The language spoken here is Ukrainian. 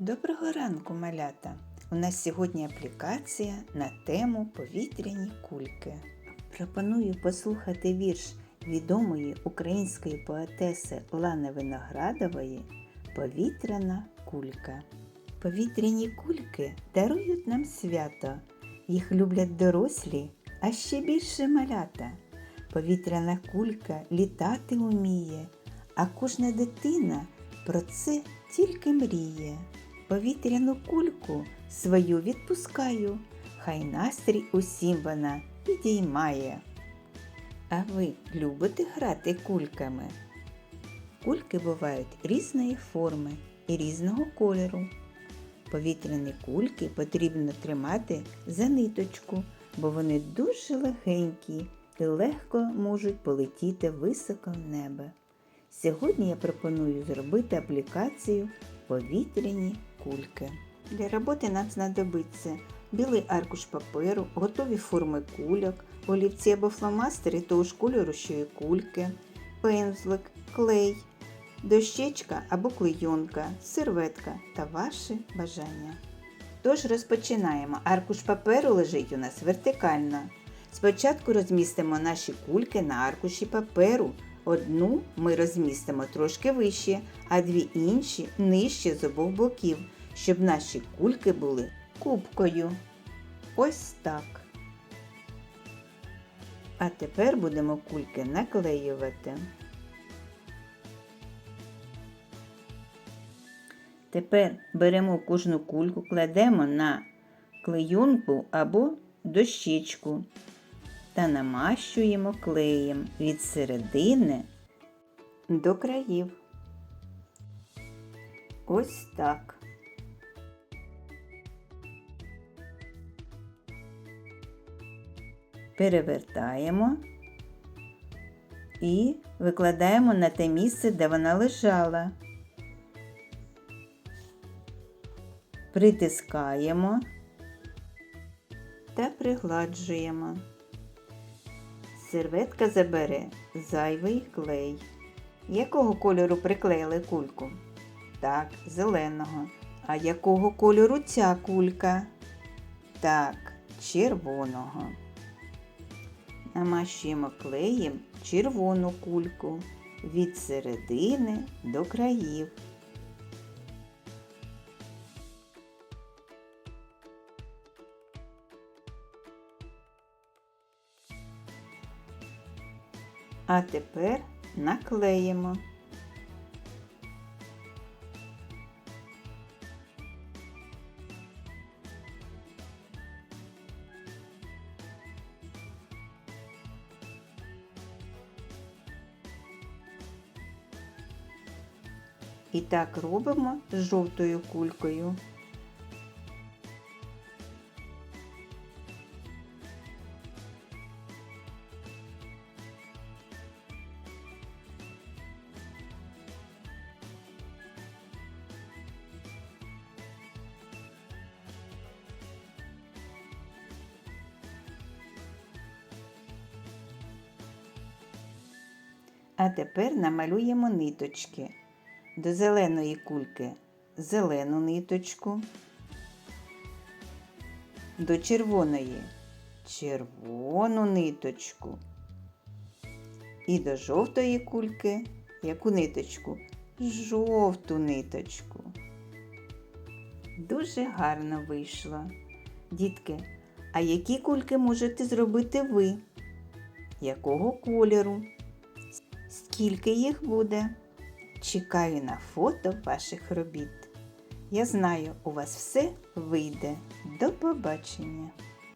Доброго ранку, малята! У нас сьогодні аплікація на тему повітряні кульки. Пропоную послухати вірш відомої української поетеси Лани Виноградової Повітряна кулька. Повітряні кульки дарують нам свято. Їх люблять дорослі, а ще більше малята. Повітряна кулька літати уміє, а кожна дитина про це тільки мріє. Повітряну кульку свою відпускаю, хай настрій усім вона підіймає. А ви любите грати кульками? Кульки бувають різної форми і різного кольору. Повітряні кульки потрібно тримати за ниточку, бо вони дуже легенькі і легко можуть полетіти високо в небо. Сьогодні я пропоную зробити аплікацію повітряні кульки. Для роботи нам знадобиться білий аркуш паперу, готові форми кульок, олівці або фломастери того ж кольору, що і кульки, пензлик, клей, дощечка або клейонка, серветка та ваші бажання. Тож розпочинаємо. Аркуш паперу лежить у нас вертикально. Спочатку розмістимо наші кульки на аркуші паперу. Одну ми розмістимо трошки вище, а дві інші нижче з обох боків, щоб наші кульки були кубкою. Ось так. А тепер будемо кульки наклеювати. Тепер беремо кожну кульку, кладемо на клейонку або дощечку та намащуємо клеєм від середини до країв. Ось так. Перевертаємо і викладаємо на те місце, де вона лежала. Притискаємо та пригладжуємо. Серветка забере зайвий клей. Якого кольору приклеїли кульку? Так, зеленого. А якого кольору ця кулька? Так, червоного. Намащуємо клеєм червону кульку від середини до країв. А тепер наклеїмо. І так робимо з жовтою кулькою. А тепер намалюємо ниточки. До зеленої кульки зелену ниточку, до червоної червону ниточку. І до жовтої кульки яку ниточку? Жовту ниточку. Дуже гарно вийшло. Дітки, а які кульки можете зробити ви? Якого кольору? Скільки їх буде? Чекаю на фото ваших робіт. Я знаю, у вас все вийде. До побачення!